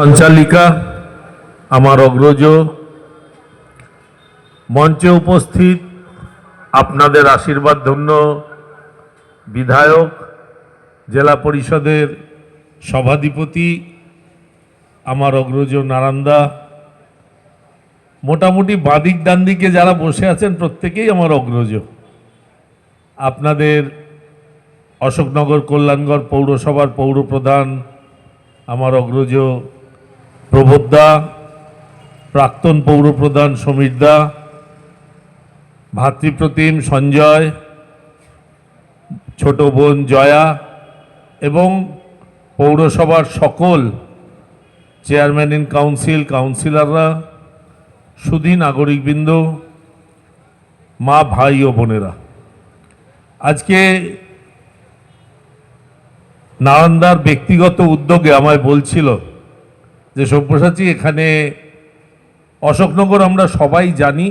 সঞ্চালিকা আমার অগ্রজ। মঞ্চে উপস্থিত আপনাদের আশীর্বাদ ধন্য বিধায়ক, জেলা পরিষদের সভাধিপতি, আমার অগ্রজ নারান্দা মোটামুটি বাদিক ডান দিকে যারা বসে আছেন প্রত্যেকেই আমার অগ্রজ। আপনাদের অশোকনগর, কল্যাণগড় পৌরসভার পৌরপ্রধান, আমার অগ্রজ প্রবোধদা প্রাক্তন পৌরপ্রধান সমীর দা, ভাতৃপ্রতিম সঞ্জয়, ছোট বোন জয়া এবং পৌরসভার সকল চেয়ারম্যান ইন কাউন্সিল, কাউন্সিলররা, সুধী নাগরিকবৃন্দ, মা, ভাই ও বোনেরা। আজকে নালন্দার ব্যক্তিগত উদ্যোগে আমায় বলছিল যে সব্যসাচী, এখানে অশোকনগর আমরা সবাই জানি।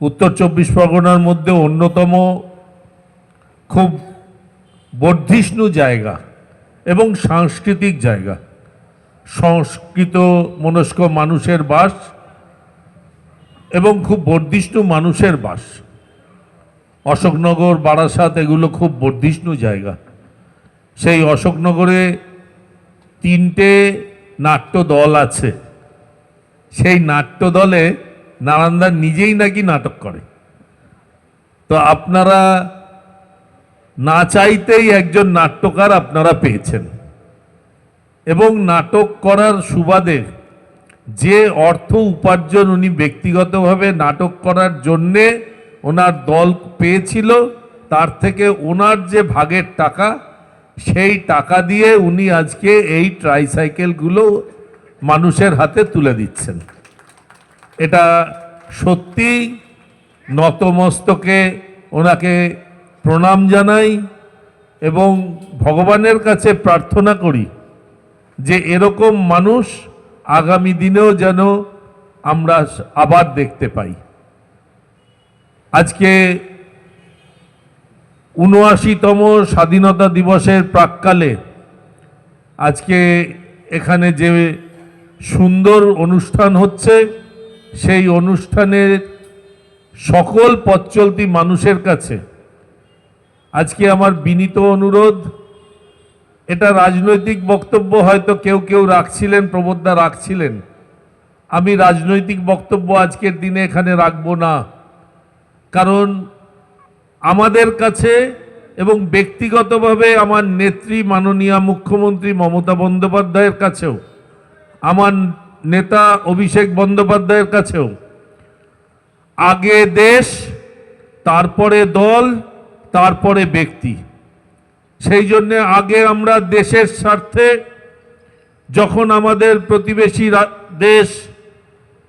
উত্তর চব্বিশ পরগনার মধ্যে অন্যতম খুব বর্ধিষ্ণু জায়গা এবং সাংস্কৃতিক জায়গা। সংস্কৃত মনস্ক মানুষের বাস এবং খুব বর্ধিষ্ণু মানুষের বাস। অশোকনগর, বারাসাত, এগুলো খুব বর্ধিষ্ণু জায়গা। সেই অশোকনগরে তিনটে নাট্য দল আছে। সেই নাট্য দলে নারান্দার নিজেই নাকি নাটক করে। তো আপনারা না চাইতেই একজন নাট্যকার আপনারা পেয়েছেন। এবং নাটক করার সুবাদে যে অর্থ উপার্জন উনি ব্যক্তিগতভাবে নাটক করার জন্যে ওনার দল পেয়েছিল, তার থেকে ওনার যে ভাগের টাকা সেই টাকা দিয়ে উনি আজকে এই ট্রাইসাইকেলগুলো মানুষের হাতে তুলে দিচ্ছেন। এটা সত্যি নতমস্তকে ওনাকে প্রণাম জানাই এবং ভগবানের কাছে প্রার্থনা করি যে এরকম মানুষ আগামী দিনেও যেন আমরা আবার দেখতে পাই। আজকে উনআশিতম স্বাধীনতা দিবসের প্রাককালে আজকে এখানে যে সুন্দর অনুষ্ঠান হচ্ছে, সেই অনুষ্ঠানের সকল পথ চলতি মানুষের কাছে আজকে আমার বিনীত অনুরোধ, এটা রাজনৈতিক বক্তব্য হয়তো কেউ কেউ রাখছিলেন প্রবোধদা রাখছিলেন। আমি রাজনৈতিক বক্তব্য আজকের দিনে এখানে রাখব না। কারণ আমাদের কাছে এবং ব্যক্তিগতভাবে আমার নেত্রী মাননীয় মুখ্যমন্ত্রী মমতা বন্দ্যোপাধ্যায়ের কাছেও, আমার নেতা অভিষেক বন্দ্যোপাধ্যায়ের কাছেও, আগে দেশ, তারপরে দল, তারপরে ব্যক্তি। সেই জন্যে আগে আমরা দেশের স্বার্থে, যখন আমাদের প্রতিবেশী দেশ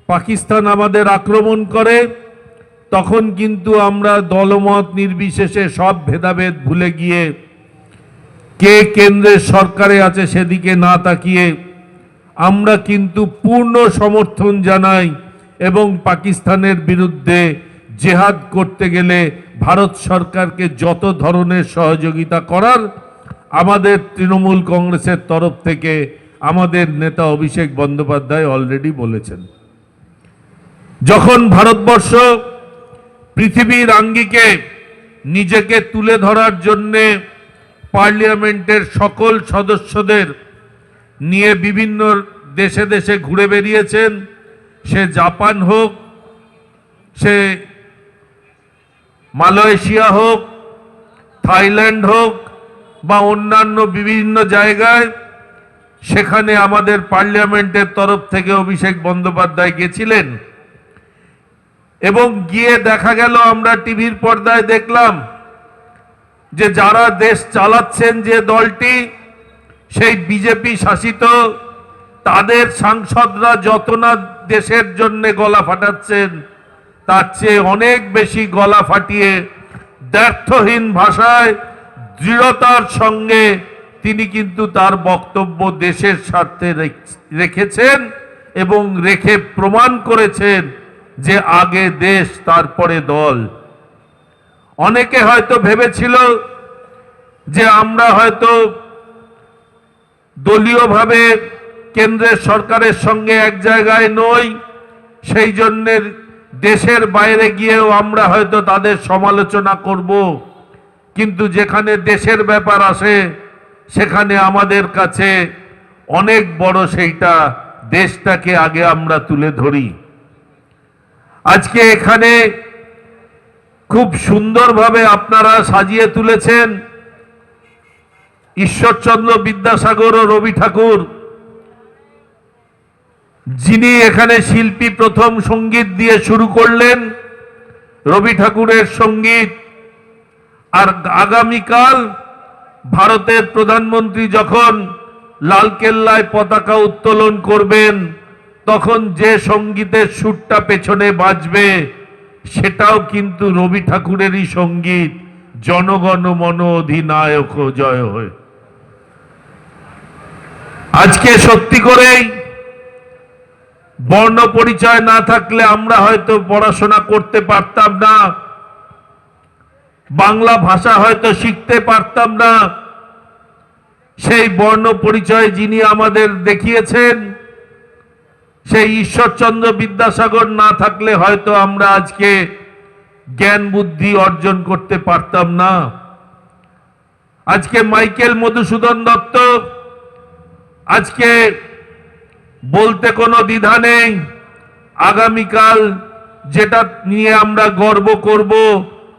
পাকিস্তান আমাদের আক্রমণ করে তখন কিন্তু আমরা দলমত নির্বিশেষে সব ভেদাভেদ ভুলে গিয়ে কে কেন্দ্রের সরকারে আছে সেদিকে না তাকিয়ে আমরা কিন্তু পূর্ণ সমর্থন জানাই এবং পাকিস্তানের বিরুদ্ধে জেহাদ করতে গেলে ভারত সরকারকে যত ধরনের সহযোগিতা করার আমাদের তৃণমূল কংগ্রেসের তরফ থেকে আমাদের নেতা অভিষেক বন্দ্যোপাধ্যায় অলরেডি বলেছেন। যখন ভারতবর্ষ পৃথিবীর আঙ্গিকে নিজেকে তুলে ধরার জন্যে পার্লিয়ামেন্টের সকল সদস্যদের নিয়ে বিভিন্ন দেশে দেশে ঘুরে বেরিয়েছেন। সে জাপান হোক, সে মালয়েশিয়া হোক, থাইল্যান্ড হোক বা অন্যান্য বিভিন্ন জায়গায়, সেখানে আমাদের পার্লামেন্টের তরফ থেকে অভিষেক বন্দ্যোপাধ্যায় গেছিলেন। এবং গিয়ে দেখা গেল, আমরা টিভির পর্দায় দেখলাম যে যারা দেশ চালাচ্ছেন যে দলটি, সেই বিজেপি শাসিত, তাদের সাংসদরা যত না দেশের জন্য গলা ফাটাচ্ছেন, তার চেয়ে অনেক বেশি গলা ফাটিয়ে দ্ব্যর্থহীন ভাষায় দৃঢ়তার সঙ্গে তিনি কিন্তু তার বক্তব্য দেশের স্বার্থে রেখ- রেখেছেন এবং রেখে প্রমাণ করেছেন। যে আগে দেশ, তারপরে দল। অনেকে হয়তো ভেবেছিল যে আমরা হয়তো দলীয়ভাবে কেন্দ্রের সরকারের সঙ্গে এক জায়গায় নই, সেই জন্যে দেশের বাইরে গিয়েও আমরা হয়তো তাদের সমালোচনা করব। কিন্তু যেখানে দেশের ব্যাপার আসে সেখানে আমাদের কাছে অনেক বড় সেইটা দেশটাকে আগে আমরা তুলে ধরি। আজকে এখানে খুব সুন্দরভাবে আপনারা সাজিয়ে তুলেছেন ঈশ্বরচন্দ্র বিদ্যাসাগর ও রবি ঠাকুর, যিনি এখানে শিল্পী প্রথম সংগীত দিয়ে শুরু করলেন রবি ঠাকুরের সংগীত। আর আগামীকাল ভারতের প্রধানমন্ত্রী যখন লালকেল্লায় পতাকা উত্তোলন করবেন তখন যে সঙ্গীতের সুরটা পেছনে বাজবে, সেটাও কিন্তু রবি ঠাকুরেরই সংগীত। জনগণ মন অধিনায়ক জয় হয়ে। আজকে সত্যি করেই বর্ণ পরিচয় না থাকলে আমরা হয়তো পড়াশোনা করতে পারতাম না। বাংলা ভাষা হয়তো শিখতে পারতাম না। সেই বর্ণ পরিচয় যিনি আমাদের দেখিয়েছেন সেই ঈশ্বরচন্দ্র বিদ্যাসাগর না থাকলে হয়তো আমরা আজকে জ্ঞান বুদ্ধি অর্জন করতে পারতাম না। আজকে মাইকেল মধুসূদন দত্ত, আজকে বলতে কোনো দ্বিধা নেই, আগামীকাল যেটা নিয়ে আমরা গর্ব করব,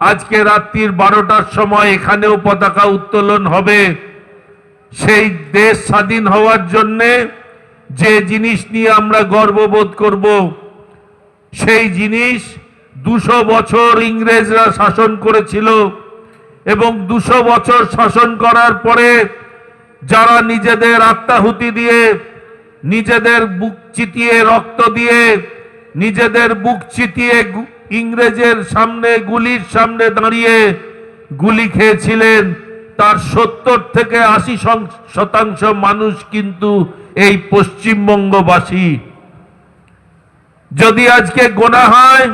আজকে রাত্রির বারোটার সময় এখানেও পতাকা উত্তোলন হবে। সেই দেশ স্বাধীন হওয়ার জন্যে যে জিনিস নিয়ে আমরা গর্ববোধ করব, সেই জিনিস দুশো বছর ইংরেজরা শাসন করেছিল এবং দুশো বছর শাসন করার পরে যারা নিজেদের আত্মাহুতি দিয়ে, নিজেদের বুক চিতিয়ে রক্ত দিয়ে, নিজেদের বুক চিতিয়ে ইংরেজের সামনে, গুলির সামনে দাঁড়িয়ে গুলি খেয়েছিলেন, তার সত্তর থেকে আশি শতাংশ মানুষ কিন্তু এই পশ্চিমবঙ্গবাসী। যদি আজকে গোনা হয়,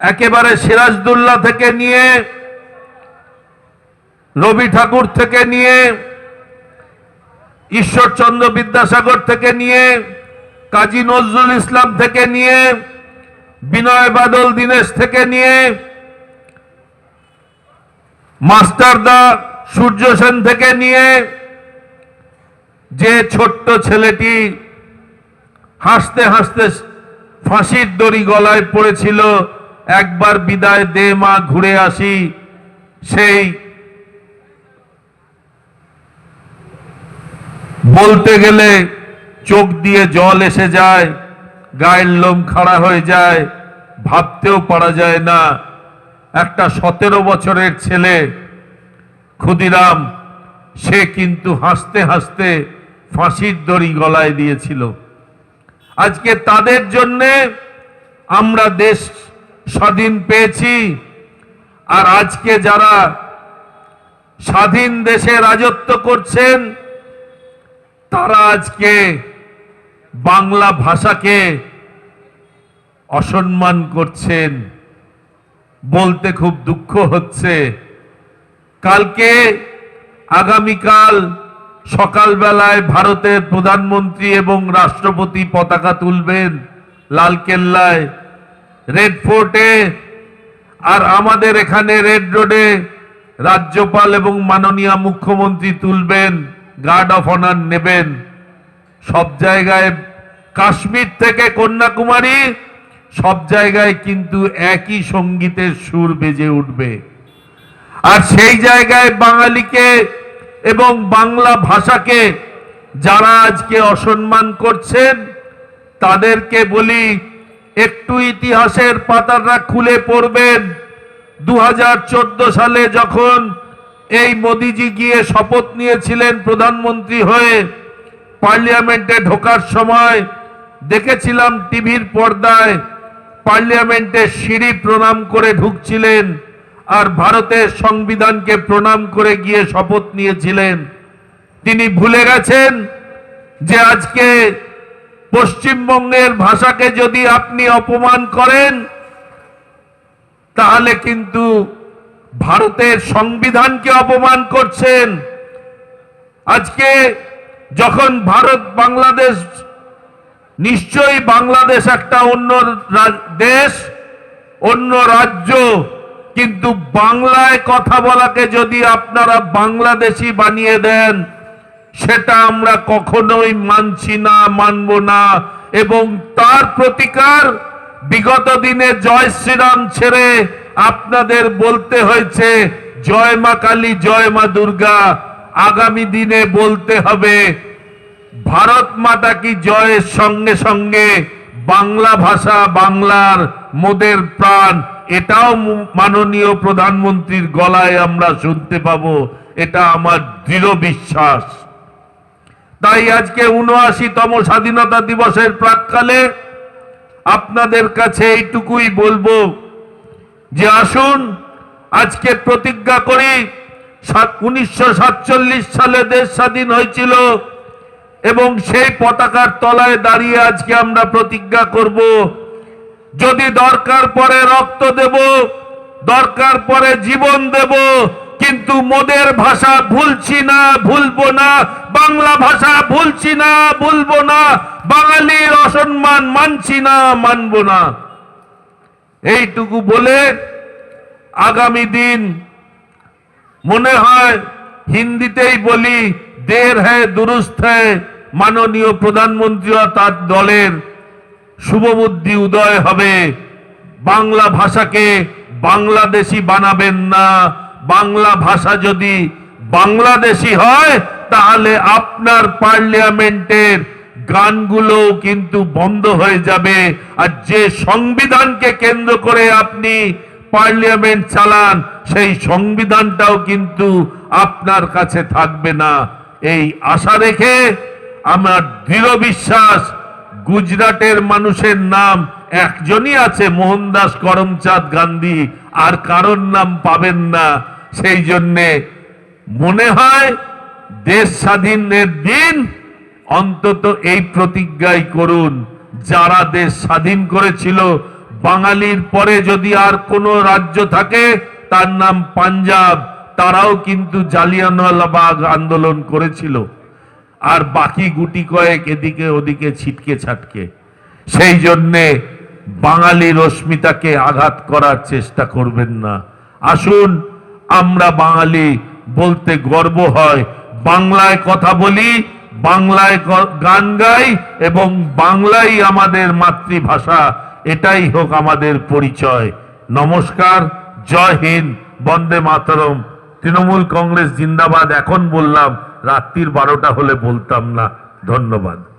একেবারে সিরাজদুল্লাহ থেকে নিয়ে, রবি ঠাকুর থেকে নিয়ে, ঈশ্বরচন্দ্র বিদ্যাসাগর থেকে নিয়ে, কাজী নজরুল ইসলাম থেকে নিয়ে, বিনয় বাদল দীনেশ থেকে নিয়ে মাস্টার দা সূর্য সেন থেকে নিয়ে যে ছোট্ট ছেলেটি হাসতে হাসতে ফাঁসির দড়ি গলায় পড়েছিল, একবার বিদায় দে মা, ঘুরে আসি। সেই বলতে গেলে চোখ দিয়ে জল এসে যায়, গায়ের লোম খাড়া হয়ে যায়, ভাবতেও পারা যায় না। একটা সতেরো বছরের ছেলে, ক্ষুদিরাম, সে কিন্তু হাসতে হাসতে ফাঁসির দড়ি গলায় দিয়েছিল। আজকে তাদের জন্যে আমরা দেশ স্বাধীন পেয়েছি। আর আজকে যারা স্বাধীন দেশে রাজত্ব করছেন, তারা আজকে বাংলা ভাষাকে অসম্মান করছেন। বলতে খুব দুঃখ হচ্ছে। কালকে, আগামীকাল সকালবেলায় ভারতের প্রধানমন্ত্রী এবং রাষ্ট্রপতি পতাকা তুলবেন লালকেল্লায় রেড ফোর্টে আর আমাদের এখানে রেড রোডে রাজ্যপাল এবং মাননীয় মুখ্যমন্ত্রী তুলবেন গার্ড অফ অনার নেবেন। সব জায়গায় কাশ্মীর থেকে কন্যাকুমারী, সব জায়গায় কিন্তু একই সঙ্গীতের সুর বেজে উঠবে। আর সেই জায়গায় বাঙালিকে এবং বাংলা ভাষাকে যারা আজকে অসম্মান করছেন, তাদেরকে বলি, একটু ইতিহাসের পাতাটা খুলে পড়বেন। দু হাজার চোদ্দ সালে যখন এই মোদিজি গিয়ে শপথ নিয়েছিলেন প্রধানমন্ত্রী হয়ে, পার্লিয়ামেন্টে ঢোকার সময় দেখেছিলাম টিভির পর্দায় পার্লিয়ামেন্টের সিঁড়ি প্রণাম করে ঢুকছিলেন। আর ভারতের সংবিধানকে প্রণাম করে গিয়ে শপথ নিয়েছিলেন। তিনি ভুলে গেছেন যে আজকে পশ্চিমবঙ্গের ভাষাকে যদি আপনি অপমান করেন, তাহলে কিন্তু ভারতের সংবিধানকে অপমান করছেন। আজকে যখন ভারত বাংলাদেশ, নিশ্চয়ই বাংলাদেশ একটা অন্য দেশ, অন্য রাজ্য কিন্তু বাংলায় কথা বলাকে যদি আপনারা বাংলাদেশি বানিয়ে দেন, সেটা আমরা কখনোই মানছি না, মানব না। এবং তার প্রতিকার বিগত দিনে জয় শ্রীরাম ছেড়ে আপনাদের বলতে হয়েছে, জয় মা কালী, জয় মা দুর্গা। আগামী দিনে বলতে হবে, ভারত মাতা কি জয়ের সঙ্গে সঙ্গে বাংলা ভাষা বাংলার মোদের প্রাণ। এটাও মাননীয় প্রধানমন্ত্রীর গলায় আমরা শুনতে পাবো, এটা আমার দৃঢ় বিশ্বাস। তাই আজকে উনআশিতম স্বাধীনতা দিবসের প্রাককালে আপনাদের কাছে এইটুকুই বলব যে আসুন, আজকে প্রতিজ্ঞা করি উনিশশো সাতচল্লিশ সালে দেশ স্বাধীন হয়েছিল এবং সেই পতাকার তলায় দাঁড়িয়ে আজকে আমরা প্রতিজ্ঞা করব। যদি দরকার পরে রক্ত দেব, দরকার পরে জীবন দেব, কিন্তু মোদের ভাষা ভুলছি না, ভুলবো না, বাংলা ভাষা ভুলছি না, ভুলবো না, বাঙালির অসম্মান মানছি না, মানব না। এইটুকু বলে আগামী দিন মনে হয় হিন্দিতেই বলি দের হ্যাঁ দুরুস্ত হ্যাঁ মাননীয় প্রধানমন্ত্রী তার দলের শুভবুদ্ধি উদয় হবে। বাংলা ভাষাকে বাংলাদেশি বানাবেন না। বাংলা ভাষা যদি বাংলাদেশি হয়, তাহলে আপনার পার্লামেন্টের গানগুলো কিন্তু বন্ধ হয়ে যাবে। আর যে সংবিধানকে কেন্দ্র করে আপনি পার্লামেন্ট চালান, সেই সংবিধানটাও কিন্তু আপনার কাছে থাকবে না। এই আশা রেখে আমার দৃঢ় বিশ্বাস গুজরাটের মানুষের নাম একজনই আছে মোহনদাস করমচাঁদ গান্ধী, আর কারোর নাম পাবেন না। সেই জন্যে মনে হয় দেশ স্বাধীনের দিন অন্তত এই প্রতিজ্ঞাই করুন। যারা দেশ স্বাধীন করেছিল, বাঙালির পরে যদি আর কোনো রাজ্য থাকে, তার নাম পাঞ্জাব, তারাও কিন্তু জালিয়ানওয়ালাবাগ আন্দোলন করেছিল। আর বাকি গুটি কয়েক এদিকে ওদিকে ছিটকে ছাটকে। সেই জন্যে বাঙালি রশ্মিতাকে আঘাত করার চেষ্টা করবেন না। আসুন, আমরা বাঙালি বলতে গর্ব হয়, বাংলায় কথা বলি, বাংলায় গান গাই এবং বাংলাই আমাদের মাতৃভাষা, এটাই হোক আমাদের পরিচয়। নমস্কার, জয় হিন্দ, বন্দে মাতরম। তৃণমূল কংগ্রেস জিন্দাবাদ, এখন বললাম রাত্রির বারোটা হলে বলতাম না ধন্যবাদ।